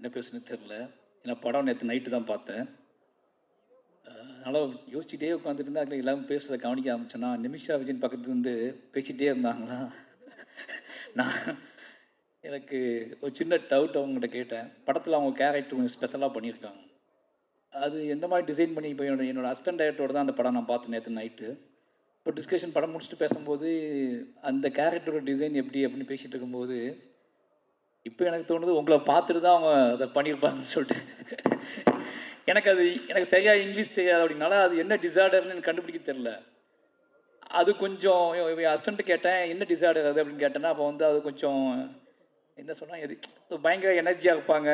என்ன பேசுன்னு தெரில ஏன்னா படம் நேற்று நைட்டு தான் பார்த்தேன். அதனால் யோசிச்சுட்டே உட்காந்துருந்தா அதில் எல்லாரும் பேசுகிறத கவனிக்க ஆரம்பிச்சேன்னா நிமிஷா விஜயன் பக்கத்துல இருந்து பேசிகிட்டே இருந்தாங்களா? நான் எனக்கு ஒரு சின்ன டவுட் அவங்ககிட்ட கேட்டேன். படத்தில் அவங்க கேரக்டர் கொஞ்சம் ஸ்பெஷலாக பண்ணியிருக்காங்க. அது எந்த மாதிரி டிசைன் பண்ணி இப்போ என்னோட என்னோட அசிஸ்டன்ட் டைரக்டரோட தான் அந்த படம் நான் பார்த்தேன் நேற்று நைட்டு இப்போ டிஸ்கஷன் படம் முடிச்சுட்டு பேசும்போது அந்த கேரக்டரோட டிசைன் எப்படி அப்படின்னு பேசிகிட்டு இருக்கும்போது இப்போ எனக்கு தோணுது உங்களை பார்த்துட்டு தான் அவங்க அதை பண்ணியிருப்பாங்கன்னு சொல்லிட்டு. எனக்கு அது எனக்கு சரியாக இங்கிலீஷ் தெரியாது அப்படின்னால அது என்ன டிசார்டர்னு எனக்கு கண்டுபிடிக்க தெரில அது கொஞ்சம் அசிஸ்டன்ட் கேட்டேன் என்ன டிசார்டர் அது அப்படின்னு கேட்டேன்னா அப்போ வந்து அது கொஞ்சம் என்ன சொன்னால் எது பயங்கர எனர்ஜியாக இருப்பாங்க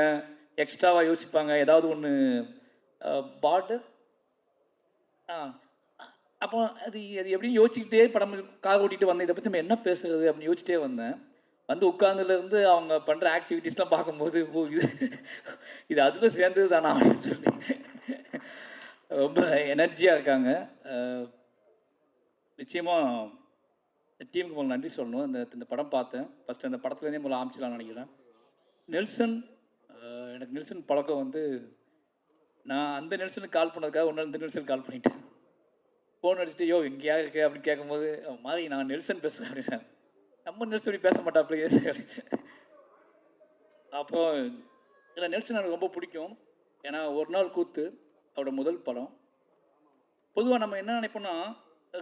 எக்ஸ்ட்ராவாக யோசிப்பாங்க ஏதாவது ஒன்று பார்டர் ஆ அப்போ அது அது எப்படியும் யோசிச்சுக்கிட்டே படம் கார் ஓட்டிகிட்டு வந்தேன் இதை பற்றி நம்ம என்ன பேசுறது அப்படின்னு யோசிச்சிட்டே வந்தேன். வந்து உட்காந்துலேருந்து அவங்க பண்ணுற ஆக்டிவிட்டீஸ்லாம் பார்க்கும்போது ஓ இது இது அதில் சேர்ந்தது தானா அப்படின்னு சொல்லி ரொம்ப எனர்ஜியாக இருக்காங்க. நிச்சயமாக டீமுக்கு முதல்ல நன்றி சொல்லணும். இந்த இந்த படம் பார்த்தேன். ஃபஸ்ட்டு அந்த படத்துலேருந்தே முதல்ல ஆரம்பிச்சிடலாம்னு நினைக்கிறேன். நெல்சன் எனக்கு நெல்சன் பழக்கம் வந்து நான் அந்த நெல்சனுக்கு கால் பண்ணதுக்காக ஒன்று இந்த நெல்சனுக்கு கால் பண்ணிட்டேன். ஃபோன் அடிச்சுட்டு யோ எங்கேயா இருக்கு? அப்படின்னு கேட்கும்போது மாதிரி நான் நெல்சன் பேசுகிறேன் அப்படின்னா நம்ம நெல்சன் பேச மாட்டாப்லையே அப்போ இல்லை நெல்சன் எனக்கு ரொம்ப பிடிக்கும். ஏன்னா ஒரு நாள் கூத்து அவரோட முதல் படம். பொதுவாக நம்ம என்ன நினைப்போம்னா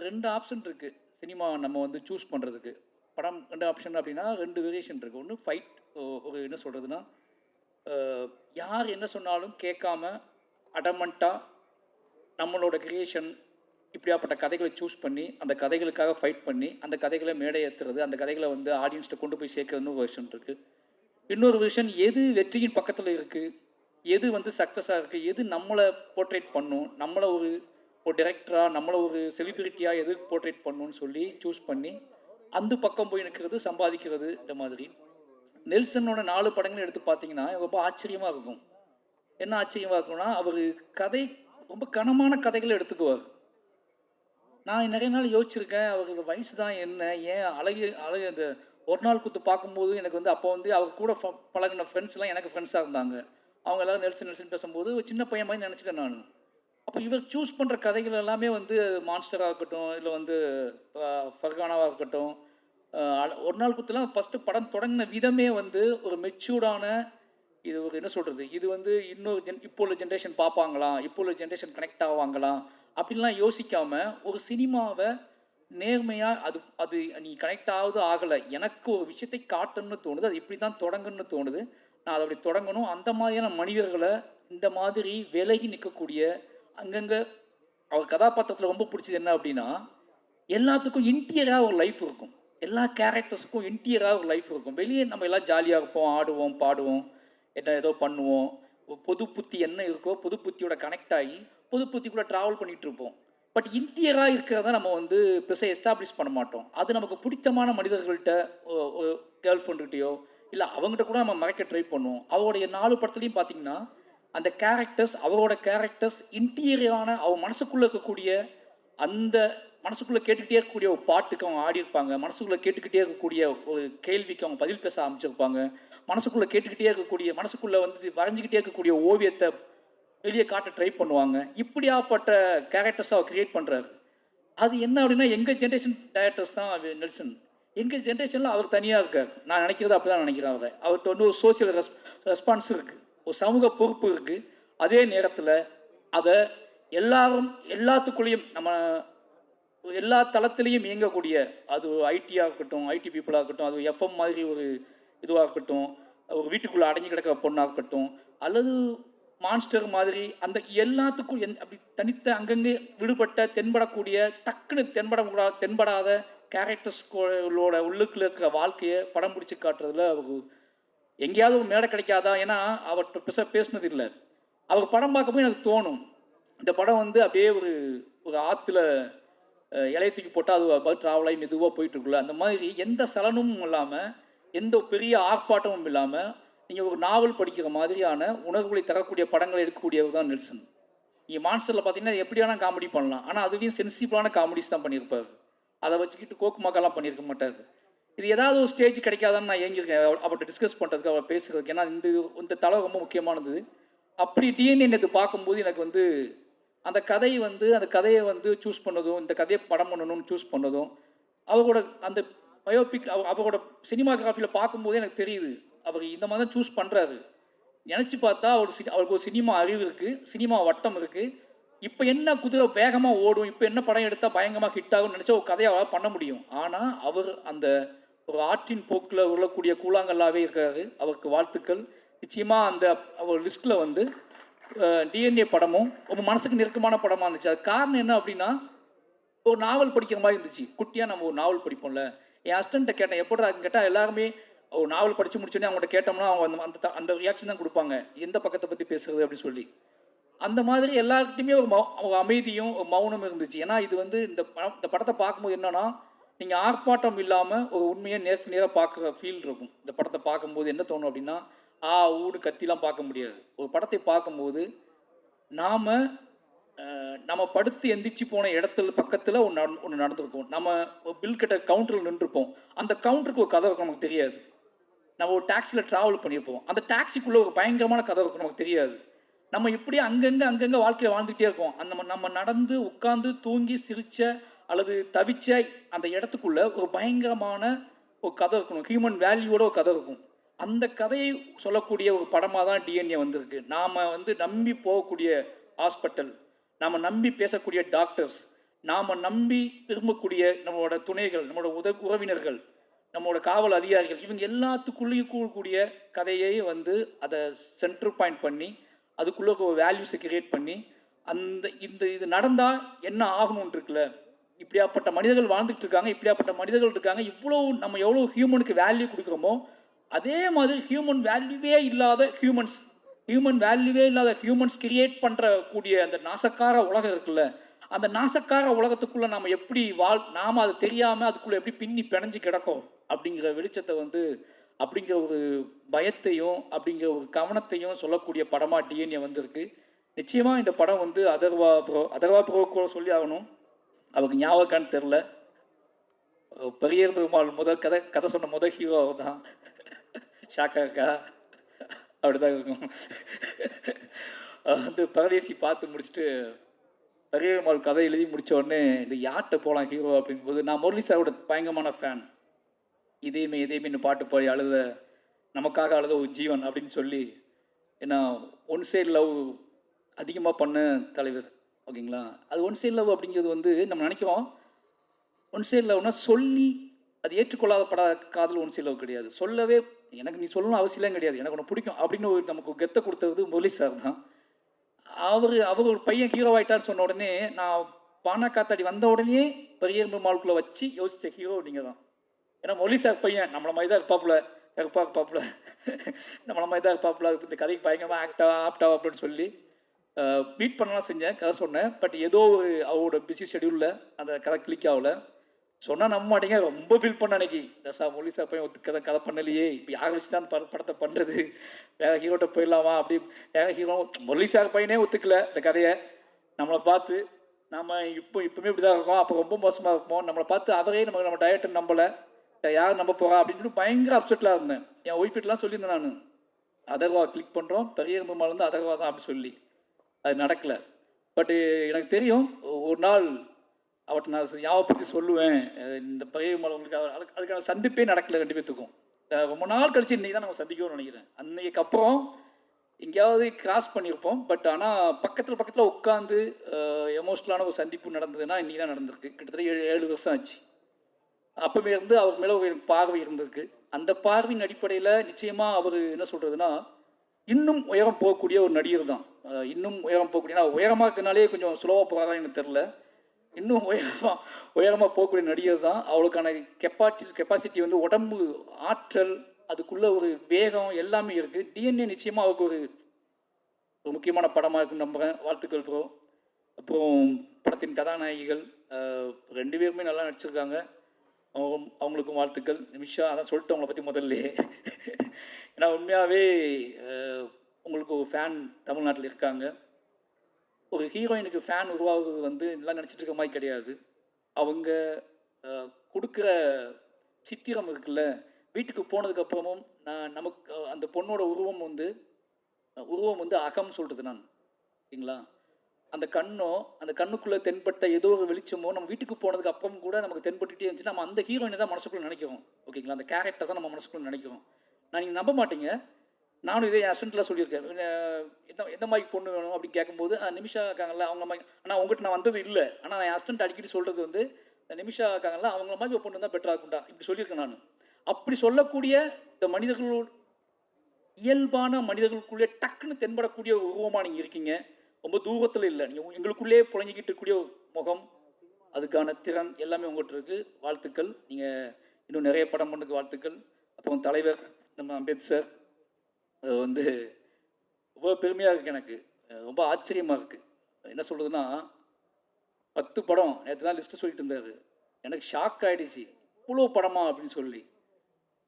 ரெண்டு ஆப்ஷன் இருக்குது சினிமா நம்ம வந்து சூஸ் பண்ணுறதுக்கு படம் ரெண்டு ஆப்ஷன் அப்படின்னா ரெண்டு வேரியேஷன் இருக்குது ஒன்று ஃபைட் ஒரு என்ன சொல்கிறதுனா யார் என்ன சொன்னாலும் கேட்காம அடமண்ட்டாக நம்மளோட கிரியேஷன் இப்படியாப்பட்ட கதைகளை சூஸ் பண்ணி அந்த கதைகளுக்காக ஃபைட் பண்ணி அந்த கதைகளை மேடை ஏற்றுறது அந்த கதைகளை வந்து ஆடியன்ஸ்கிட்ட கொண்டு போய் சேர்க்கறதுன்னு ஒரு விஷன் இருக்குது இன்னொரு விஷன் எது வெற்றியின் பக்கத்தில் இருக்குது எது வந்து சக்ஸஸாக இருக்குது எது நம்மளை போர்ட்ரேட் பண்ணும்? நம்மளை ஒரு ஒரு டைரக்டராக நம்மளை ஒரு செலிபிரிட்டியாக எது போர்ட்ரேட் பண்ணணும்னு சொல்லி சூஸ் பண்ணி அந்த பக்கம் போய் நிற்கிறது சம்பாதிக்கிறது இந்த மாதிரி. நெல்சனோட நாலு படங்கள் எடுத்து பார்த்தீங்கன்னா ரொம்ப ஆச்சரியமாக இருக்கும். என்ன ஆச்சரியமாக இருக்கும்னா அவர் கதை ரொம்ப கனமான கதைகளை எடுத்துக்குவார். நான் நிறைய நாள் யோசிச்சிருக்கேன் அவருக்கு வயசு தான் என்ன ஏன் அழகு அழகு அந்த ஒரு நாள் குத்து பார்க்கும்போது எனக்கு வந்து அப்போ வந்து அவர் கூட ஃப- ஃப்ரெண்ட்ஸ்லாம் எனக்கு ஃப்ரெண்ட்ஸாக இருந்தாங்க. அவங்க எல்லாரும் நெல்சன் நெல்சன் பேசும்போது ஒரு சின்ன பையன் மாதிரி நினச்சிட்டேன் நான். அப்போ இவர் சூஸ் பண்ணுற கதைகள் எல்லாமே வந்து மான்ஸ்டராக இருக்கட்டும் இல்லை வந்து ஃபர்கானாவாக இருக்கட்டும் ஒரு நாள் குத்துலாம் ஃபஸ்ட்டு படம் தொடங்கின விதமே வந்து ஒரு மெச்சூர்டான இது ஒரு என்ன சொல்கிறது இது வந்து இன்னொரு ஜென் இப்போ உள்ள ஜென்ரேஷன் பார்ப்பாங்களா? இப்போ உள்ள ஜென்ரேஷன் கனெக்ட் ஆவாங்களா? அப்படின்லாம் யோசிக்காமல் ஒரு சினிமாவை நேர்மையாக அது அது நீ கனெக்ட் ஆகுது ஆகலை. எனக்கு ஒரு விஷயத்தை காட்டணும்னு தோணுது. அது இப்படி தான் தொடங்கணும்னு தோணுது. நான் அதை அப்படி தொடங்கணும். அந்த மாதிரியான மனிதர்களை இந்த மாதிரி விலகி நிற்கக்கூடிய அங்கங்கே அவர் கதாபாத்திரத்தில் ரொம்ப பிடிச்சது என்ன அப்படின்னா எல்லாத்துக்கும் இன்டீரியராக ஒரு லைஃப் இருக்கும். எல்லா கேரக்டர்ஸுக்கும் இன்டீரியராக ஒரு லைஃப் இருக்கும். வெளியே நம்ம எல்லாம் ஜாலியாக இருப்போம் ஆடுவோம் பாடுவோம். என்ன ஏதோ பண்ணுவோம். பொது புத்தி என்ன இருக்கோ பொது புத்தியோட கனெக்ட் ஆகி பொது புத்திக்குள்ளே ட்ராவல் பண்ணிட்டு இருப்போம். பட் இன்டீரியராக இருக்கிறத நம்ம வந்து பெருசாக எஸ்டாப்ளிஷ் பண்ண மாட்டோம். அது நமக்கு பிடித்தமான மனிதர்கள்ட்ட கேர்ள் ஃப்ரெண்டுகிட்டயோ இல்லை அவங்ககிட்ட கூட நம்ம மறைக்க ட்ரை பண்ணுவோம். அவருடைய நாலு படத்துலையும் பார்த்தீங்கன்னா அந்த கேரக்டர்ஸ் அவரோட கேரக்டர்ஸ் இன்டீரியரான அவன் மனசுக்குள்ளே இருக்கக்கூடிய அந்த மனசுக்குள்ளே கேட்டுக்கிட்டே இருக்கக்கூடிய ஒரு பாட்டுக்கு அவங்க ஆடி இருப்பாங்க. மனசுக்குள்ளே கேட்டுக்கிட்டே இருக்கக்கூடிய ஒரு கேள்விக்கு அவங்க பதில் பேச ஆரம்பிச்சிருப்பாங்க. மனசுக்குள்ளே கேட்டுக்கிட்டே இருக்கக்கூடிய மனசுக்குள்ளே வந்து வரைஞ்சிக்கிட்டே இருக்கக்கூடிய ஓவியத்தை வெளியே காட்ட ட்ரை பண்ணுவாங்க. இப்படியாப்பட்ட கேரக்டர்ஸ் அவர் கிரியேட் பண்ணுறாரு அது என்ன அப்படின்னா எங்கள் ஜென்ரேஷன் டேரக்டர்ஸ் தான் நெல்சன். எங்கள் ஜென்ரேஷனில் அவர் தனியாக இருக்கார். நான் நினைக்கிறது அப்படி தான் நினைக்கிறேன் அவரை. அவர்கிட்ட வந்து ஒரு சோசியல் ரெஸ் ரெஸ்பான்ஸ் இருக்குது ஒரு சமூக பொறுப்பு இருக்குது அதே நேரத்தில் அதை எல்லாரும் எல்லாத்துக்குள்ளேயும் நம்ம எல்லா தளத்திலையும் இயங்கக்கூடிய அது ஐடியாக இருக்கட்டும் ஐடி பீப்புளாக இருக்கட்டும் அது எஃப்எம் மாதிரி ஒரு இதுவாக இருக்கட்டும் ஒரு வீட்டுக்குள்ளே அடங்கி கிடக்கிற பொண்ணாக இருக்கட்டும் அல்லது மான்ஸ்டர் மாதிரி அந்த எல்லாத்துக்கும் எந் அப்படி தனித்த அங்கங்கே விடுபட்ட தென்படக்கூடிய டக்குன்னு தென்பட தென்படாத கேரக்டர்ஸ்களோட உள்ளுக்குள்ள இருக்கிற வாழ்க்கையை படம் பிடிச்சி காட்டுறதுல அவர் எங்கேயாவது ஒரு மேடை கிடைக்காதா? ஏன்னா அவர்கிட்ட பெருசாக பேசினது இல்லை. அவர் படம் பார்க்கும்போது எனக்கு தோணும். இந்த படம் வந்து அப்படியே ஒரு ஒரு ஆற்றுல இலைய தூக்கி போட்டால் அது பார்த்து ட்ராவல் ஆகி மெதுவாக போயிட்டுருக்குல்ல அந்த மாதிரி எந்த சலனமும் இல்லாமல் எந்த பெரிய ஆர்ப்பாட்டமும் இல்லாமல் நீங்கள் ஒரு நாவல் படிக்கிற மாதிரியான உணர்வுகளை தரக்கூடிய படங்களை எடுக்கக்கூடியவர் தான் நெல்சன். நீங்கள் மான்ஸ்டரில் பார்த்தீங்கன்னா எப்படி வேணால் காமெடி பண்ணலாம். ஆனால் அதுலேயும் சென்சிபிளான காமெடிஸ் தான் பண்ணியிருப்பார். அதை வச்சுக்கிட்டு கோக்குமாக்கெல்லாம் பண்ணியிருக்க மாட்டார். இது ஏதாவது ஒரு ஸ்டேஜ் கிடைக்காதான்னு நான் ஏங்கியிருக்கேன். அவர்கிட்ட டிஸ்கஸ் பண்ணுறதுக்கு அவர் பேசுகிறதுக்கு ஏன்னா இந்த இந்த தலை ரொம்ப முக்கியமானது. அப்படி டிஎன்ஏ நேற்று பார்க்கும்போது எனக்கு வந்து அந்த கதை வந்து அந்த கதையை வந்து சூஸ் பண்ணதும் இந்த கதையை படம் பண்ணணும்னு சூஸ் பண்ணதும் அவரோட அந்த பயோபிக் அவரோட சினிமாகிராஃபியில் பார்க்கும்போதே எனக்கு தெரியுது. அவர் இந்த மாதிரி தான் சூஸ் பண்ணுறாரு நினச்சி பார்த்தா அவர் அவருக்கு ஒரு சினிமா அறிவு இருக்குது சினிமா வட்டம் இருக்குது இப்போ என்ன குதிரை வேகமாக ஓடும் இப்போ என்ன படம் எடுத்தால் பயங்கரமாக ஹிட் ஆகும்னு நினச்சா ஒரு கதையை அவரால் பண்ண முடியும். ஆனால் அவர் அந்த ஒரு ஆற்றின் போக்கில் உள்ளக்கூடிய கூழாங்கல்லாகவே இருக்காரு. அவருக்கு வாழ்த்துக்கள். நிச்சயமாக அந்த அவர் லிஸ்ட்டில் வந்து டிஎன்ஏ படமும் ரொம்ப மனசுக்கு நெருக்கமான படமாக இருந்துச்சு. அது காரணம் என்ன அப்படின்னா ஒரு நாவல் படிக்கிற மாதிரி இருந்துச்சு. குட்டியாக நம்ம ஒரு நாவல் படிப்போம்ல. என் ஹஸ்டண்ட்டை கேட்டேன் எப்படி கேட்டால் எல்லாருமே ஒரு நாவல் படித்து முடிச்சோடனே அவங்கள்ட்ட கேட்டோம்னா அவங்க அந்த அந்த அந்த ரியாக்ஷன் தான் கொடுப்பாங்க. எந்த பக்கத்தை பற்றி பேசுறது? அப்படின்னு சொல்லி. அந்த மாதிரி எல்லாருக்கிட்டையுமே ஒரு மௌ ஒரு அமைதியும் ஒரு மௌனம் இருந்துச்சு. ஏன்னா இது வந்து இந்த படம் இந்த படத்தை பார்க்கும்போது என்னன்னா நீங்கள் ஆர்ப்பாட்டம் இல்லாமல் ஒரு உண்மையை நேருக்கு நேராக பார்க்குற ஃபீல் இருக்கும். இந்த படத்தை பார்க்கும்போது என்ன தோணும் அப்படின்னா ஆ ஊடு கத்திலாம் பார்க்க முடியாது. ஒரு படத்தை பார்க்கும்போது நாம் நம்ம படுத்து எந்திரிச்சு போன இடத்துல பக்கத்தில் ஒன்று நட ஒன்று நடந்திருக்கும். நம்ம ஒரு பில் கட்ட கவுண்டரில் நின்றுருப்போம் அந்த கவுண்டருக்கு ஒரு கதை இருக்கும் நமக்கு தெரியாது. நம்ம ஒரு டாக்ஸியில் ட்ராவல் பண்ணியிருப்போம். அந்த டாக்ஸிக்குள்ளே ஒரு பயங்கரமான கதை இருக்கும் நமக்கு தெரியாது. நம்ம இப்படியே அங்கங்கே அங்கங்கே வாழ்க்கையில் வாழ்ந்துகிட்டே இருக்கோம். அந்த நம்ம- நம்ம நடந்து உட்காந்து தூங்கி சிரிச்ச அல்லது தவிச்ச அந்த இடத்துக்குள்ளே ஒரு பயங்கரமான ஒரு கதை இருக்கணும் ஹியூமன் வேல்யூவோட ஒரு கதை இருக்கும் அந்த கதையை சொல்லக்கூடிய ஒரு படமாக தான் டிஎன்ஏ வந்திருக்கு. நாம் வந்து நம்பி போகக்கூடிய ஹாஸ்பிட்டல் நாம் நம்பி பேசக்கூடிய டாக்டர்ஸ் நாம் நம்பி விரும்பக்கூடிய நம்மளோட துணைகள் நம்மளோட உத உறவினர்கள் நம்மளோட காவல் அதிகாரிகள் இவங்க எல்லாத்துக்குள்ளேயும் கூடக்கூடிய கதையை வந்து அதை சென்டர் பாயிண்ட் பண்ணி அதுக்குள்ளே ஒரு வேல்யூஸை கிரியேட் பண்ணி அந்த இந்த இது நடந்தால் என்ன ஆகணும்னு இருக்குல்ல? இப்படியாப்பட்ட மனிதர்கள் வாழ்ந்துட்டு இருக்காங்க இப்படியாப்பட்ட மனிதர்கள் இருக்காங்க இவ்வளோ நம்ம எவ்வளோ ஹியூமனுக்கு வேல்யூ கொடுக்குறோமோ அதே மாதிரி ஹியூமன் வேல்யூவே இல்லாத ஹியூமன்ஸ் ஹியூமன் வேல்யூவே இல்லாத ஹியூமன்ஸ் கிரியேட் பண்ணுறக்கூடிய அந்த நாசக்கார உலகம் இருக்குல்ல அந்த நாசக்கார உலகத்துக்குள்ளே நாம் எப்படி வாழ் நாம் அது தெரியாமல் அதுக்குள்ளே எப்படி பின்னி பிணைஞ்சு கிடக்கும் அப்படிங்கிற வெளிச்சத்தை வந்து அப்படிங்கிற ஒரு பயத்தையும் அப்படிங்கிற ஒரு கவனத்தையும் சொல்லக்கூடிய படமாக டிஎன்ஏ வந்திருக்கு. நிச்சயமாக இந்த படம் வந்து அதர்வா ப்ரோ அதர்வா ப்ரோ கூட சொல்லி ஆகணும். அவருக்கு ஞாபகம்னு தெரில பெரிய பெருமாள் முதல் கதை கதை சொன்ன முதல் ஹீரோ அவர் தான் ஷாக்கா இருக்கா? அப்படிதான் இருக்கும். வந்து பரதேசி பார்த்து முடிச்சுட்டு பரியமால் கதை எழுதி முடித்த உடனே இந்த யார்கிட்ட போகலாம் ஹீரோ அப்படிங்கும்போது நான் முரளி சாரோட பயங்கரமான ஃபேன் இதேமே இதேமே பாட்டு பாடி அழுத நமக்காக அழுத ஒரு ஜீவன் அப்படின்னு சொல்லி ஏன்னா ஒன் சைடு லவ் அதிகமாக பண்ண தலைவர். ஓகேங்களா? அது ஒன் சைடு லவ் அப்படிங்கிறது வந்து நம்ம நினைக்கிறோம் ஒன் சைடு லவ்னால் சொல்லி அது ஏற்றுக்கொள்ளாத காதல் ஒன் சைடு லவ் கிடையாது. சொல்லவே எனக்கு நீ சொல்லணும் அவசியம் கிடையாது. எனக்கு உனக்கு பிடிக்கும் அப்படின்னு ஒரு நமக்கு கெத்தை கொடுத்தது முரளி சார் தான். அவர் அவர் ஒரு பையன் ஹீரோவாயிட்டான்னு சொன்ன உடனே நான் பானா காத்தாடி வந்த உடனே பெரிய மாலுக்குள்ளே வச்சு யோசிச்ச ஹீரோ நீங்கள் தான். ஏன்னா மொழி சார் பையன் நம்மள மாதிரி தான் இருப்பாப்புல இருப்பா இருப்பாப்புல. நம்மள மாதிரி தான் இருப்பாப்புல. இந்த கதைக்கு பயங்கரமாக ஆக்டா ஆப்டா அப்படின்னு சொல்லி பீட் பண்ணலாம் செஞ்சேன் கதை சொன்னேன். பட் ஏதோ ஒரு அவரோட பிஸி ஷெடியூலில் அந்த கதை கிளிக் ஆகல. சொன்னால் நம்ப மாட்டீங்க. ரொம்ப ஃபீல் பண்ண அன்னைக்கு. ரசா மொழிசா போய் பையன் ஒத்து கதை கதை பண்ணலையே. இப்போ யாரை வச்சு தான் பட படத்தை பண்ணுறது வேற ஹீரோட்ட போயிடலாமா? அப்படி வேற ஹீரோ மொழிசா பையனே ஒத்துக்கல இந்த கதையை. நம்மளை பார்த்து நம்ம இப்போ இப்பவுமே இப்படி தான் இருக்கோம். அப்போ ரொம்ப மோசமாக இருப்போம் நம்மளை பார்த்து அவரே நம்ம நம்ம டயட்டை நம்பலை. யார் நம்ப போகிறா அப்படின்னு சொல்லி பயங்கர அப்செட்டில் இருந்தேன். என் ஒய்ஃபிட்லாம் சொல்லியிருந்தேன் நான். அதர்வா கிளிக் பண்ணுறோம் பெரிய பெருமாள் வந்து அதர்வா தான் அப்படி சொல்லி. அது நடக்கலை. பட்டு எனக்கு தெரியும் ஒரு நாள் அவர்கிட்ட நான் யாவை பற்றி சொல்லுவேன். இந்த பெரிய பெருமாள் உங்களுக்கு அதுக்கு அதுக்கான சந்திப்பே நடக்கல ரெண்டு பேத்துக்கும். ரொம்ப நாள் கழிச்சு இன்னைக்கு தான் நம்ம சந்திக்கணும்னு நினைக்கிறேன். அன்னைக்கு அப்புறம் எங்கேயாவது கிராஸ் பண்ணியிருப்போம். பட் ஆனால் பக்கத்தில் பக்கத்தில் உட்காந்து எமோஷ்னலான ஒரு சந்திப்பு நடந்ததுன்னா இன்றைக்கி தான் நடந்திருக்கு. கிட்டத்தட்ட ஏழு ஏழு வருஷம் ஆச்சு. அப்போவே இருந்து அவர் மேலே ஒரு பார்வை இருந்திருக்கு. அந்த பார்வையின் அடிப்படையில் நிச்சயமாக அவர் என்ன சொல்கிறதுனா இன்னும் உயரம் போகக்கூடிய ஒரு நடிகர் தான் இன்னும் உயரம் போகக்கூடிய நான் உயரமாக இருக்கனாலே கொஞ்சம் ஸ்லோவாக போகிறாங்க எனக்கு தெரில இன்னும் உயரமாக உயரமாக போகக்கூடிய நடிகர் தான். அவளுக்கான கெப்பாட்டி கெப்பாசிட்டி வந்து உடம்பு ஆற்றல் அதுக்குள்ள ஒரு வேகம் எல்லாமே இருக்குது டிஎன்ஏ நிச்சயமாக அவருக்கு ஒரு ஒரு முக்கியமான படமாக இருக்குன்னு நம்புகிறேன் வாழ்த்துக்கள் ப்ரோ அப்புறம் படத்தின் கதாநாயகிகள் ரெண்டு பேருமே நல்லா நடிச்சிருக்காங்க. அவங்க அவங்களுக்கும் வாழ்த்துக்கள். நிமிஷா அதான் சொல்லிட்டு அவங்கள பற்றி முதல்லையே ஏன்னா உண்மையாகவே உங்களுக்கு ஒரு ஃபேன் தமிழ்நாட்டில் இருக்காங்க. ஒரு ஹீரோயினுக்கு ஃபேன் உருவாகுறது வந்து நல்லா நினச்சிட்டு இருக்க மாதிரி கிடையாது. அவங்க கொடுக்குற சித்திரம் இருக்குல்ல வீட்டுக்கு போனதுக்கப்புறமும் நான் நமக்கு அந்த பொண்ணோட உருவம் வந்து உருவம் வந்து அகம் சொல்கிறது நான் சரிங்களா அந்த கண்ணோ அந்த கண்ணுக்குள்ளே தென்பட்ட ஏதோ ஒரு வெளிச்சமோ நம்ம வீட்டுக்கு போனதுக்கு அப்புறம் கூட நமக்கு தென்பட்டுகிட்டே இருந்துச்சு நம்ம அந்த ஹீரோயினை தான் மனசுக்குள்ளே நினைக்கிறோம். ஓகேங்களா? அந்த கேரக்டர் தான் நம்ம மனசுக்குள்ளே நினைக்கிறோம். நான் நீங்கள் நம்ப மாட்டீங்க. நானும் இதே அசிஸ்டண்ட்டில் சொல்லியிருக்கேன். எந்த எந்த மாதிரி பொண்ணு வேணும்? அப்படின்னு கேட்கும்போது நிமிஷா இருக்காங்கல்ல அவங்க மாதிரி. ஆனால் உங்ககிட்ட நான் வந்தது இல்லை. ஆனால் என் அசிஸ்டன்ட் அடிக்கடி சொல்கிறது வந்து இந்த நிமிஷா இருக்காங்கல்ல அவங்கள மாதிரி ஒரு பொண்ணு தான் பெட்டராக இருக்கும்டா. இப்படி சொல்லியிருக்கேன் நான். அப்படி சொல்லக்கூடிய இந்த மனிதர்களோட இயல்பான மனிதர்களுக்குள்ளே டக்குன்னு தென்படக்கூடிய உருவமாக நீங்கள் இருக்கீங்க. ரொம்ப தூரத்தில் இல்லை. நீங்கள் எங்களுக்குள்ளே புழங்கிக்கிட்டு இருக்கக்கூடிய முகம் அதுக்கான திறன் எல்லாமே உங்கள்கிட்ட இருக்குது வாழ்த்துக்கள். நீங்கள் இன்னும் நிறைய படம் பண்ணுறதுக்கு வாழ்த்துக்கள். அப்புறம் தலைவர் நம்ம அம்பேத்கர் அது வந்து ரொம்ப பெருமையாக இருக்குது எனக்கு. ரொம்ப ஆச்சரியமாக இருக்குது என்ன சொல்கிறதுன்னா பத்து படம். நேற்று தான் லிஸ்ட்டு சொல்லிட்டு இருந்தார். எனக்கு ஷாக் ஆகிடுச்சு இவ்வளோ படமா அப்படின்னு சொல்லி.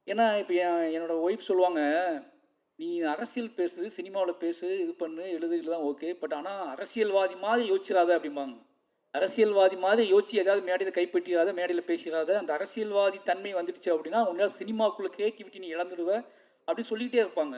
ஏன்னா இப்போ என் என்னோட ஒய்ஃப் சொல்லுவாங்க நீ அரசியல் பேசு சினிமாவில் பேசு இது பண்ணு எழுதுகிட்டு தான் ஓகே பட் ஆனால் அரசியல்வாதி மாதிரி யோசிச்சிடாத அப்படிம்பாங்க. அரசியல்வாதி மாதிரி யோசிச்சு ஏதாவது மேடையில் கைப்பற்றிடாத மேடையில் பேசிடாத அந்த அரசியல்வாதி தன்மை வந்துடுச்சு அப்படின்னா உன்னால் சினிமாக்குள்ளே கிரியேட்டிவிட்டி நீ இழந்துடுவ அப்படின்னு சொல்லிகிட்டே இருப்பாங்க.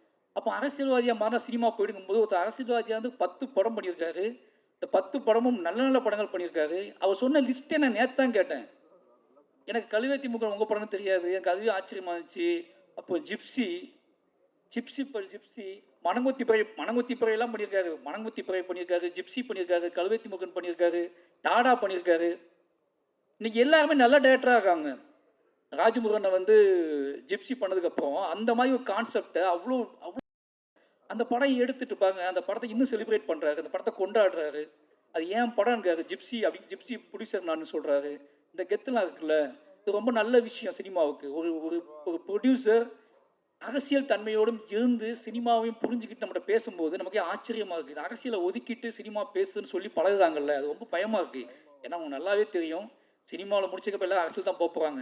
அப்போ அரசியல்வாதியாக மாறினா சினிமா போயிடுங்கும்போது ஒருத்தர் அரசியல்வாதியாக வந்து பத்து படம் பண்ணியிருக்காரு. இந்த பத்து படமும் நல்ல நல்ல படங்கள் பண்ணியிருக்காரு. அவர் சொன்ன லிஸ்ட்டே நான் நேற்று தான் கேட்டேன். எனக்கு கழுவேத்தி முகம் உங்கள் படம்னு தெரியாது. எனக்கு அதுவே ஆச்சரியமா இருந்துச்சு. அப்போ ஜிப்சி ஜிப்சி ப ஜிப்சி மணங்குத்தி பறை மணங்குத்தி பறையெல்லாம் பண்ணியிருக்காரு. மணங்குத்தி பறை பண்ணியிருக்காரு ஜிப்சி பண்ணியிருக்காரு கழுவேத்தி முகன் பண்ணியிருக்காரு டாடா பண்ணியிருக்காரு. இன்னைக்கு எல்லாருமே நல்ல டேரக்டராக இருக்காங்க. ராஜமுருகனை வந்து ஜிப்சி பண்ணதுக்கப்புறம் அந்த மாதிரி ஒரு கான்செப்டை அவ்வளோ அவ்வளோ அந்த படம் எடுத்துட்டு பாங்க அந்த படத்தை இன்னும் செலிப்ரேட் பண்ணுறாரு அந்த படத்தை கொண்டாடுறாரு. அது ஏன் படம்ங்காரு ஜிப்சி அப்படி ஜிப்சி ப்ரொடியூசர் நான் சொல்கிறாரு இந்த கெத்துலாம் இருக்குல்ல இது ரொம்ப நல்ல விஷயம் சினிமாவுக்கு. ஒரு ஒரு ஒரு ப்ரொடியூசர் அரசியல் தன்மையோடும் இருந்து சினிமாவையும் புரிஞ்சுக்கிட்டு நம்மகிட்ட பேசும்போது நமக்கு ஆச்சரியமாக இருக்குது அரசியலை ஒதுக்கிட்டு சினிமா பேசுதுன்னு சொல்லி பழகுறாங்கல்ல. அது ரொம்ப பயமாக இருக்குது ஏன்னா அவங்க நல்லாவே தெரியும். சினிமாவில் முடிச்சக்கப்ப எல்லாம் அரசியல் தான் போக போகிறாங்க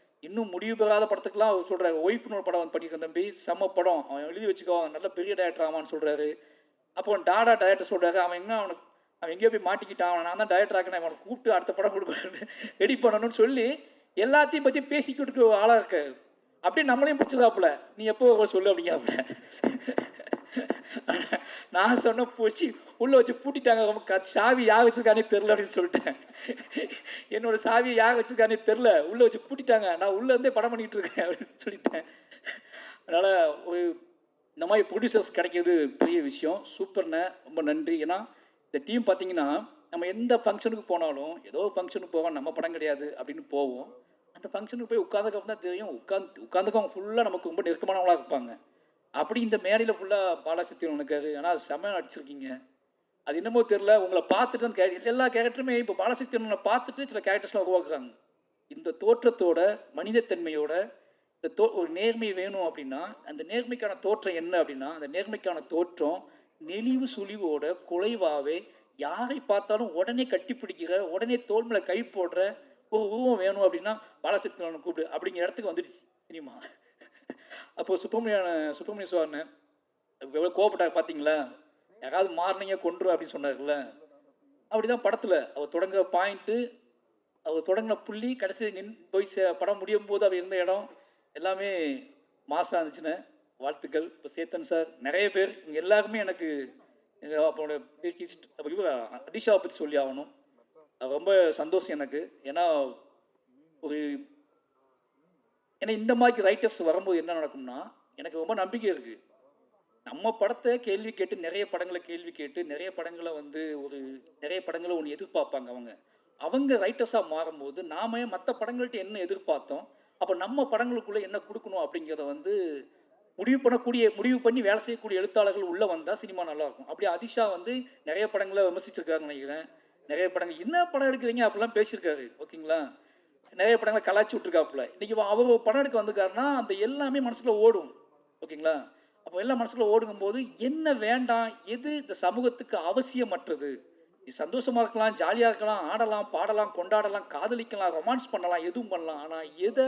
இன்னும் முடிவு பெறாத படத்துக்குலாம் அவர் சொல்கிறாரு ஒய்ஃப்னு ஒரு படம் வந்து பண்ணியிருக்கேன் தம்பி. செம்ம படம். அவன் எழுதி வச்சுக்கோ. அவன் நல்ல பெரிய டேரக்டர் ஆவான்னு சொல்கிறாரு அப்போ டாடா டேரக்டர் சொல்கிறாரு அவன் என்ன அவனுக்கு அவன் எங்கேயோ போய் மாட்டிக்கிட்டான். அவன் நான் தான் டேரக்டர் ஆக்கினேன் அவனை கூப்பிட்டு அடுத்த படம் கொடுக்கணும் ரெடி பண்ணணும்னு சொல்லி எல்லாத்தையும் பற்றி பேசிக்கிட்டு ஆளாக இருக்காரு. அப்படியே நம்மளையும் பிடிச்சதாப்புல நீ எப்போ வர சொல்லு அப்படிங்காப்புல நான் சொன்ன பூச்சி உள்ள வச்சு பூட்டிட்டாங்க. ரொம்ப சாவி யாக வச்சிருக்கானே தெரில அப்படின்னு சொல்லிட்டேன். என்னோட சாவியை யார் வச்சிருக்கானே தெரில உள்ள வச்சு பூட்டிட்டாங்க. நான் உள்ள இருந்தே படம் பண்ணிட்டு இருக்கேன் அப்படின்னு சொல்லிட்டேன். அதனால ஒரு இந்த மாதிரி ப்ரொடியூசர்ஸ் கிடைக்கிறது பெரிய விஷயம். சூப்பர்ண்ணே ரொம்ப நன்றி. ஏன்னா இந்த டீம் பார்த்தீங்கன்னா நம்ம எந்த ஃபங்க்ஷனுக்கு போனாலும் ஏதோ ஃபங்க்ஷனுக்கு போவோம் நம்ம படம் கிடையாது அப்படின்னு போவோம். அந்த ஃபங்க்ஷனுக்கு போய் உட்காந்துக்கப்புறம் தான் தெரியும். உட்காந்து உட்காந்துக்கவங்க ஃபுல்லாக நமக்கு ரொம்ப நெருக்கமானவங்களாக இருப்பாங்க. அப்படி இந்த மேடையில் ஃபுல்லாக பாலாசக்தி இருக்காரு ஆனால் செம அடிச்சிருக்கீங்க அது என்னமோ தெரில உங்களை பார்த்துட்டு தான் கே எல்லா கேரக்டருமே இப்போ பாலசக்தியனை பார்த்துட்டு சில கேரக்டர்ஸ்லாம் உருவாக்குறாங்க. இந்த தோற்றத்தோட மனிதத்தன்மையோட இந்த தோ ஒரு நேர்மை வேணும் அப்படின்னா அந்த நேர்மைக்கான தோற்றம் என்ன அப்படின்னா அந்த நேர்மைக்கான தோற்றம் நெளிவு சுழிவோட குறைவாகவே யாரை பார்த்தாலும் உடனே கட்டிப்பிடிக்கிற உடனே தோல்மையில் கை போடுற ஒரு உருவம் வேணும் அப்படின்னா பாலசக்தி கூப்பிடு. அப்படிங்கிற இடத்துக்கு வந்துடுச்சு சினிமா. அப்போ சுப்பிரமணியான சுப்பிரமணிய சுவாரனை எவ்வளோ கோவப்பட்டார் பார்த்தீங்களா? யாராவது மாறினீங்க கொன்று அப்படின்னு சொன்னார்ல அப்படிதான் படத்தில் அவர் தொடங்குற பாயிண்ட்டு அவர் தொடங்கின புள்ளி கடைசி நின் போய் சே படம் முடியும் போது அவர் இருந்த இடம் எல்லாமே மாசாக இருந்துச்சுன்னு வாழ்த்துக்கள். இப்போ சேத்தன் சார் நிறைய பேர் இவங்க எல்லாருமே எனக்கு எங்கள் அப்போட அப்போ அதிஷாவை பற்றி சொல்லி ஆகணும். ரொம்ப சந்தோஷம் எனக்கு. ஏன்னா ஒரு ஏன்னா இந்த மாதிரி ரைட்டர்ஸ் வரும்போது என்ன நடக்கும்னா எனக்கு ரொம்ப நம்பிக்கை இருக்குது நம்ம படத்தை கேள்வி கேட்டு நிறைய படங்களை கேள்வி கேட்டு நிறைய படங்களை வந்து ஒரு நிறைய படங்களை ஒன்று எதிர்பார்ப்பாங்க அவங்க. அவங்க ரைட்டர்ஸாக மாறும்போது நாம மற்ற படங்கள்ட்ட என்ன எதிர்பார்த்தோம்? அப்போ நம்ம படங்களுக்குள்ளே என்ன கொடுக்கணும் அப்படிங்கிறத வந்து முடிவு பண்ணக்கூடிய முடிவு பண்ணி வேலை செய்யக்கூடிய எழுத்தாளர்கள் உள்ளே வந்தால் சினிமா நல்லாயிருக்கும் அப்படி அதிஷா வந்து நிறைய படங்களை விமர்சிச்சிருக்காருன்னு நினைக்கிறேன். நிறைய படங்கள் என்ன படம் எடுக்கிறீங்க? அப்படிலாம் பேசியிருக்காரு. ஓகேங்களா? நிறைய படங்களை கலாச்சி விட்ருக்காப்புல இன்றைக்கி அவர் படம் எடுக்க வந்திருக்காருன்னா அந்த எல்லாமே மனசுக்குள்ள ஓடும். ஓகேங்களா? அப்போ எல்லாம் மனசுக்குள்ள ஓடுங்கும்போது என்ன வேண்டாம் எது இந்த சமூகத்துக்கு அவசியமற்றது? நீ சந்தோஷமா இருக்கலாம் ஜாலியாக இருக்கலாம் ஆடலாம் பாடலாம் கொண்டாடலாம் காதலிக்கலாம் ரொமான்ஸ் பண்ணலாம் எதுவும் பண்ணலாம். ஆனால் எதை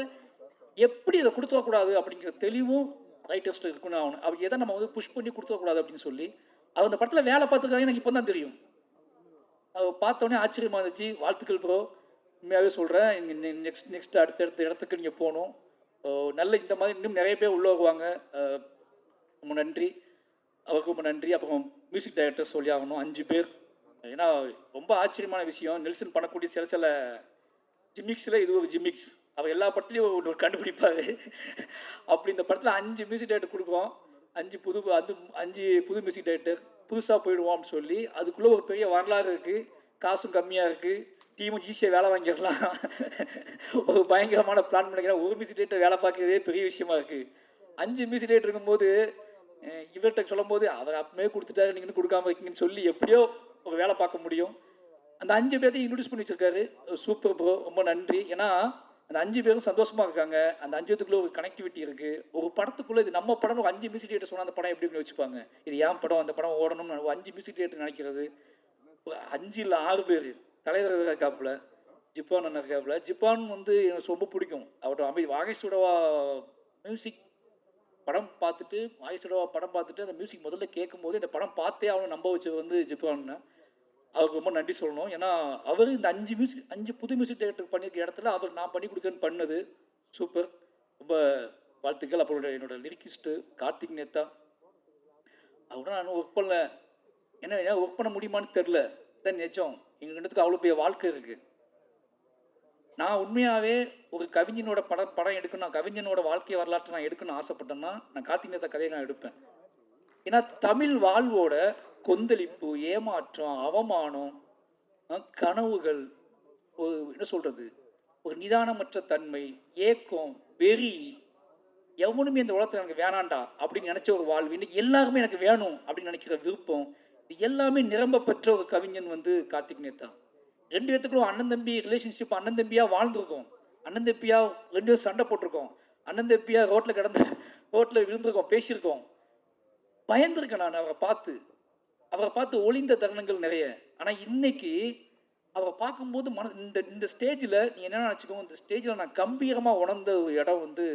எப்படி இதை கொடுத்துடக்கூடாது அப்படிங்கிற தெளிவும் ரைட்டர்ஸ்ட்டு இருக்குன்னு ஆகணும். அவர் எதை நம்ம வந்து புஷ் பண்ணி கொடுத்துடக்கூடாது அப்படின்னு சொல்லி அவர் அந்த படத்தில் வேலை பார்த்துருக்காங்க எனக்கு இப்போ தான் தெரியும். அவர் பார்த்தோன்னே ஆச்சரியமா இருந்துச்சு. வாழ்த்துக்கள் ப்ரோ உண்மையாகவே சொல்கிறேன் இங்கே நெக்ஸ்ட் நெக்ஸ்ட் அடுத்தடுத்த இடத்துக்கு நீங்கள் போகணும். நல்ல இந்த மாதிரி இன்னும் நிறைய பேர் உள்ள வருவாங்க. ரொம்ப நன்றி. அவருக்கு ரொம்ப நன்றி. அப்புறம் மியூசிக் டைரக்டர் சொல்லி ஆகணும். அஞ்சு பேர். ஏன்னா ரொம்ப ஆச்சரியமான விஷயம். நெல்சன் பண்ணக்கூடிய சில சில ஜிமிக்ஸில் இது ஒரு ஜிமிக்ஸ் அவர் எல்லா படத்துலையும் ஒன்று ஒரு கண்டுபிடிப்பார். அப்படி இந்த படத்தில் அஞ்சு மியூசிக் டைரக்டர் கொடுக்குறோம். அஞ்சு புது அது அஞ்சு புது மியூசிக் டைரக்டர் புதுசாக போயிடுவோம் அப்படின்னு சொல்லி அதுக்குள்ளே ஒரு பெரிய வரலாறு இருக்குது காசும் கம்மியாக இருக்குது டீமும் ஈஸியாக வேலை வாங்கிடலாம். ஒரு பயங்கரமான பிளான் பண்ணிக்கிறேன் ஒரு மியூசிக் வேலை பார்க்கறதே பெரிய விஷயமா இருக்குது அஞ்சு மியூசிக் டைரக்டர் இருக்கும்போது இவர்கிட்ட சொல்லும்போது அவர் அப்பவே கொடுத்துட்டாரு. நீங்கள் கொடுக்காம இருக்கீங்கன்னு சொல்லி எப்படியோ ஒரு வேலை பார்க்க முடியும். அந்த அஞ்சு பேர்த்தையும் இன்ட்ரடியூஸ் பண்ணி வச்சிருக்காரு. சூப்பர் ப்ரோ ரொம்ப நன்றி. ஏன்னா அந்த அஞ்சு பேரும் சந்தோஷமாக இருக்காங்க. அந்த அஞ்சு பேத்துக்குள்ளே ஒரு கனெக்டிவிட்டி இருக்குது ஒரு படத்துக்குள்ளே இது நம்ம படம் ஒரு அஞ்சு மியூசிக் டேட்டர் சொன்னால் அந்த படம் எப்படி வச்சுப்பாங்க. இது ஏன் படம்? அந்த படம் ஓடணும்னு அஞ்சு மியூசிக் டேட்டர் நினைக்கிறது. ஒரு அஞ்சு இல்லை ஆறு பேர். தலைவர் இருக்காப்புல ஜிப்பான் அண்ணன் இருக்காப்புல. ஜிப்பான் வந்து எனக்கு ரொம்ப பிடிக்கும். அவரோட அமை வாகேஷோடவா மியூசிக் படம் பார்த்துட்டு வாகேஷோடவா படம் பார்த்துட்டு அந்த மியூசிக் முதல்ல கேட்கும்போது இந்த படம் பார்த்தே அவனை நம்ப வச்சது வந்து ஜிப்பான் அவருக்கு ரொம்ப நன்றி சொல்லணும். ஏன்னா அவர் இந்த அஞ்சு மியூசிக் அஞ்சு புது மியூசிக் டைரக்டர் பண்ணியிருக்க இடத்துல அவர் நான் பண்ணி கொடுக்கன்னு பண்ணது. சூப்பர் ரொம்ப வாழ்த்துக்கள். அப்புறம் என்னோட லிரிக்கிஸ்ட்டு கார்த்திக் நேத்தா. அவங்க நான் ஒர்க் பண்ணல. ஏன்னா ஏன் ஒர்க் பண்ண முடியுமான்னு தெரில தான் நிஜம். எங்கள் ரெண்டுத்துக்கு அவ்வளோ பெரிய வாழ்க்கை இருக்குது நான் உண்மையாகவே ஒரு கவிஞனோட படம் படம் எடுக்கணும் கவிஞனோட வாழ்க்கை வரலாற்றை நான் எடுக்கணும்னு ஆசைப்பட்டேன்னா நான் கார்த்திக் கதையை நான் எடுப்பேன். ஏன்னா தமிழ் வாழ்வோட கொந்தளிப்பு ஏமாற்றம் அவமானம் கனவுகள் ஒரு என்ன சொல்றது? ஒரு நிதானமற்ற தன்மை ஏக்கம் வெறி எவனுமே இந்த உலகத்தில் எனக்கு வேணாண்டா அப்படின்னு நினைச்ச ஒரு வாழ்வு. இன்னைக்கு எல்லாருமே எனக்கு வேணும் அப்படின்னு நினைக்கிற விருப்பம் இது எல்லாமே நிரம்ப பெற்ற ஒரு கவிஞன் வந்து கார்த்திக் நேத்தா. ரெண்டு பேத்துக்குள்ள அண்ணன் தம்பி ரிலேஷன்ஷிப் அண்ணன் தம்பியாக வாழ்ந்துருக்கோம். அண்ணன் தம்பியாக ரெண்டு பேரும் சண்டை போட்டிருக்கோம். அண்ணன் தம்பியா ரோட்டில் கிடந்து ரோட்டில் விழுந்திருக்கோம் பேசியிருக்கோம். பயந்துருக்கேன் நான் அவரை பார்த்து. அவரை பார்த்து ஒளிந்த தருணங்கள் நிறைய. ஆனால் இன்னைக்கு அவரை பார்க்கும்போது மன இந்த இந்த ஸ்டேஜில் நீ என்ன நினச்சிக்கோ இந்த ஸ்டேஜில் நான் கம்பீரமாக உணர்ந்த ஒரு இடம் வந்து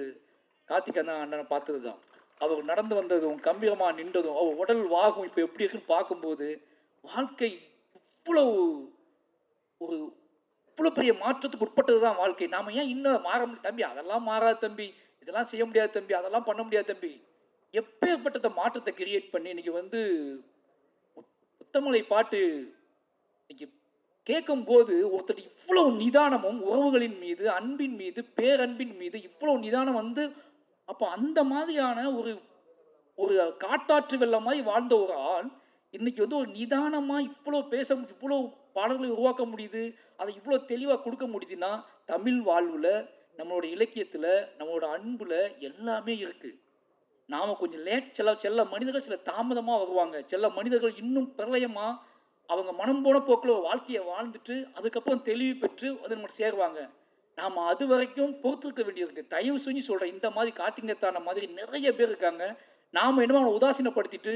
கார்த்திக் அண்ணன் அண்ணனை பார்த்தது தான் அவர் நடந்து வந்ததும் கம்பீரமாக நின்றதும் அவர் உடல் வாகும் இப்போ எப்படி இருக்குன்னு பார்க்கும்போது வாழ்க்கை இவ்வளவு ஒரு இவ்வளோ பெரிய மாற்றத்துக்கு உட்பட்டது தான் வாழ்க்கை. நாம் ஏன் இன்னும் மாற முடியும் தம்பி அதெல்லாம் மாறாது தம்பி. இதெல்லாம் செய்ய முடியாது தம்பி. அதெல்லாம் பண்ண முடியாது தம்பி. எப்பேற்பட்ட மாற்றத்தை கிரியேட் பண்ணி இன்னைக்கு வந்து முத்தமலை பாட்டு இன்னைக்கு கேட்கும்போது ஒருத்தர் இவ்வளவு நிதானமும் உறவுகளின் மீது அன்பின் மீது பேரன்பின் மீது இவ்வளவு நிதானம் வந்து அப்போ அந்த மாதிரியான ஒரு ஒரு காட்டாற்று வெள்ளம் மாதிரி வாழ்ந்த ஒரு ஆள் இன்னைக்கு வந்து ஒரு நிதானமாக இவ்வளோ பேச இவ்வளோ பாடல்களை உருவாக்க முடியுது அதை இவ்வளோ தெளிவாக கொடுக்க முடியுதுன்னா தமிழ் வாழ்வில் நம்மளோட இலக்கியத்தில் நம்மளோட அன்பில் எல்லாமே இருக்குது நாம் கொஞ்சம் லேட் சில செல்ல மனிதர்கள் சில தாமதமாக வருவாங்க. சில மனிதர்கள் இன்னும் பிரளயமாக அவங்க மனம் போன போக்கில் ஒரு வாழ்க்கையை வாழ்ந்துட்டு அதுக்கப்புறம் தெளிவு பெற்று அது நம்ம சேருவாங்க. நாம் அது வரைக்கும் பொறுத்திருக்க வேண்டியிருக்கு. தயவு செஞ்சு சொல்கிறேன் இந்த மாதிரி கார்த்திக் மாதிரி நிறைய பேர் இருக்காங்க. நாம் என்னமோ அவனை உதாசீனப்படுத்திட்டு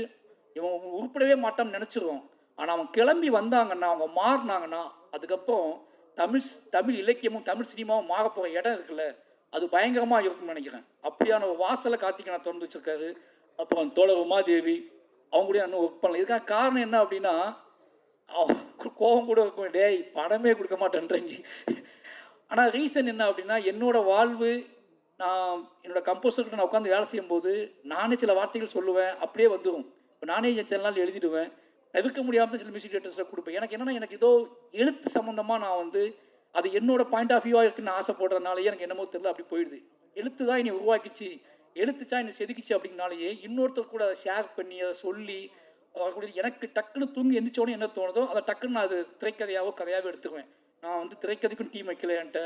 இவன் உருப்படவே மாட்டான்னு நினச்சிருவோம். ஆனால் அவன் கிளம்பி வந்தாங்கன்னா அவங்க மாறினாங்கன்னா அதுக்கப்புறம் தமிழ் தமிழ் இலக்கியமும் தமிழ் சினிமாவும் மாற போகிற இடம் இருக்குல்ல அது பயங்கரமாக இருக்கும்னு நினைக்கிறேன். அப்படியான ஒரு வாசலை கார்த்திகை திறந்து வச்சிருக்காரு. அப்புறம் தோழர் உமாதேவி அவங்களுடைய இன்னும் ஒர்க் பண்ணல. இதுக்கான காரணம் என்ன அப்படின்னா கோபம் கூட இருக்கும். டேய் படமே கொடுக்க மாட்டேன்றீங்க. ஆனால் ரீசன் என்ன அப்படின்னா என்னோட வாழ்வு நான் என்னோட கம்போசர்கிட்ட நான் உட்காந்து வேலை செய்யும்போது நானே சில வார்த்தைகள் சொல்லுவேன் அப்படியே வந்துடும் இப்போ நானே சில நாள் எழுதிடுவேன். தவிர்க்க முடியாமல் சில மியூசிக் டேரக்டர்ஸில் கொடுப்பேன். எனக்கு என்னென்னா எனக்கு ஏதோ எழுத்து சம்மந்தமாக நான் வந்து அது என்னோட பாயிண்ட் ஆஃப் வியூவாக இருக்குன்னு ஆசைப்படுறதுனாலயே எனக்கு என்னமோ தெரியல அப்படி போயிடுது. எழுத்து தான் என்னை உருவாக்கிச்சு. எழுத்துச்சா என்னை செதுக்கிச்சு அப்படின்னாலேயே இன்னொருத்தர் கூட அதை ஷேர் பண்ணி அதை சொல்லி வரக்கூடிய எனக்கு டக்குன்னு தூங்கி எந்திரிச்சோடனே என்ன தோணுதோ அதை டக்குன்னு நான் அது திரைக்கதையாவோ கதையாவோ எடுத்துக்குவேன். நான் வந்து திரைக்கதைக்கும் டீம் வைக்கல என்கிட்ட.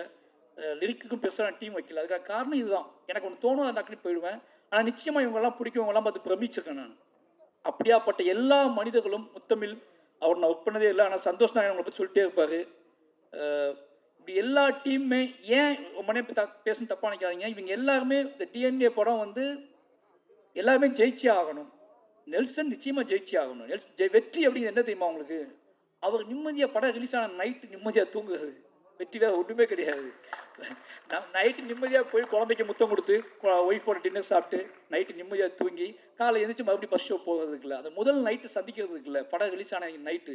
லிரிக்குக்கும் பெருசாக நான் டீம் வைக்கல. அதுக்காக காரணம் இதுதான். எனக்கு ஒன்று தோணும் அதை போயிடுவேன். ஆனால் நிச்சயமாக இவங்கெல்லாம் பிடிக்கும் இவங்கெல்லாம் பார்த்து பிரமிச்சிருக்கேன் நான். அப்படியாப்பட்ட எல்லா மனிதர்களும் முத்தமிழ். அவர் நான் ஒர்க் பண்ணதே இல்லை. ஆனால் சந்தோஷ் நாயன் அவங்களை பற்றி சொல்லிட்டே இருப்பார். இப்படி எல்லா டீமுமே ஏன் மனே பேசணும் தப்பாக நினைக்காதீங்க. இவங்க எல்லாருமே இந்த டிஎன்ஏ படம் வந்து எல்லாருமே ஜெயிச்சே ஆகணும். நெல்சன் நிச்சயமாக ஜெயிச்சே ஆகணும். நெல்சன் வெற்றி அப்படிங்கிறது என்ன தெரியுமா உங்களுக்கு? அவர் நிம்மதியாக படம் ரிலீஸ் ஆன நைட்டு நிம்மதியாக தூங்குறது. வெற்றி வேறு ஒன்றுமே கிடையாது. நான் நைட்டு நிம்மதியாக போய் குழந்தைக்கு முத்தம் கொடுத்து ஒய்ஃபோட டின்னர் சாப்பிட்டு நைட்டு நிம்மதியாக தூங்கி காலை எழுந்திரிச்சு மறுபடியும் ஃபஸ்ட் ஷோ போகிறதுக்கு இல்லை. அந்த முதல் நைட்டு சந்திக்கிறதுக்கு இல்லை. படம் ரிலீஸ் ஆன நைட்டு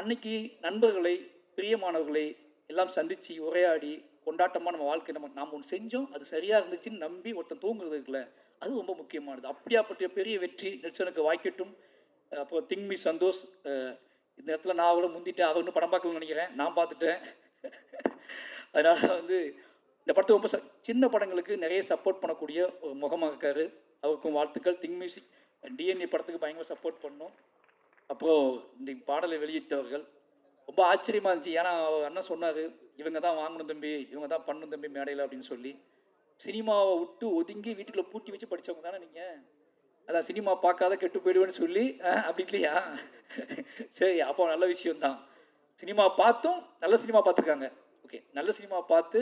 அன்னைக்கு நண்பர்களை பிரியமானவர்களை எல்லாம் சந்தித்து உரையாடி கொண்டாட்டமாக நம்ம வாழ்க்கை நம்ம நாம் ஒன்று செஞ்சோம். அது சரியாக இருந்துச்சுன்னு நம்பி ஒருத்தன் தூங்குறது இருக்குல்ல அது ரொம்ப முக்கியமானது. அப்படியாப்பட்ட பெரிய வெற்றி நெல்சனுக்கு வாய்க்கட்டும். அப்புறம் திங்மி சந்தோஷ் இந்த இடத்துல நான் அவ்வளோ முந்திட்டேன் அவர் இன்னும் படம் பார்க்கணும்னு நினைக்கிறேன். நான் பார்த்துட்டேன். அதனால் வந்து இந்த படத்தை ரொம்ப ச- சின்ன படங்களுக்கு நிறைய சப்போர்ட் பண்ணக்கூடிய ஒரு முகமாக இருக்கார். அவருக்கும் வாழ்த்துக்கள். திங் மியூசிக் டிஎன்ஏ படத்துக்கு பயங்கர சப்போர்ட் பண்ணோம். அப்புறம் இந்த பாடலை வெளியிட்டவர்கள். ரொம்ப ஆச்சரியமாக இருந்துச்சு. ஏன்னா அவர் அண்ணன் சொன்னார் இவங்க தான் வாங்கணும் தம்பி. இவங்க தான் பண்ணணும் தம்பி மேடையில் அப்படின்னு சொல்லி. சினிமாவை விட்டு ஒதுங்கி வீட்டுக்குள்ளே பூட்டி வச்சு படிச்சவங்க தானே நீங்கள் அதான் சினிமா பார்க்காத கெட்டு போயிடுவேன்னு சொல்லி அப்படி இல்லையா? சரி அப்போ நல்ல விஷயம்தான். சினிமா பார்த்தும் நல்ல சினிமா பார்த்துருக்காங்க. ஓகே நல்ல சினிமா பார்த்து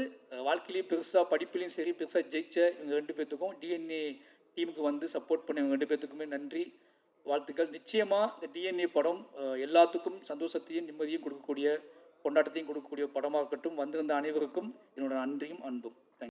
வாழ்க்கையிலையும் பெருசாக படிப்புலையும் சரி பெருசாக ஜெயிச்ச இவங்க ரெண்டு பேர்த்துக்கும் டிஎன்ஏ டீமுக்கு வந்து சப்போர்ட் பண்ண இவங்க ரெண்டு பேர்த்துக்குமே நன்றி வாழ்த்துக்கள். நிச்சயமாக இந்த டிஎன்ஏ படம் எல்லாத்துக்கும் சந்தோஷத்தையும் நிம்மதியும் கொடுக்கக்கூடிய கொண்டாட்டத்தையும் கொடுக்கக்கூடிய படமாக இருக்கட்டும் வந்திருந்த அனைவருக்கும் என்னோட நன்றியும் அன்பும்.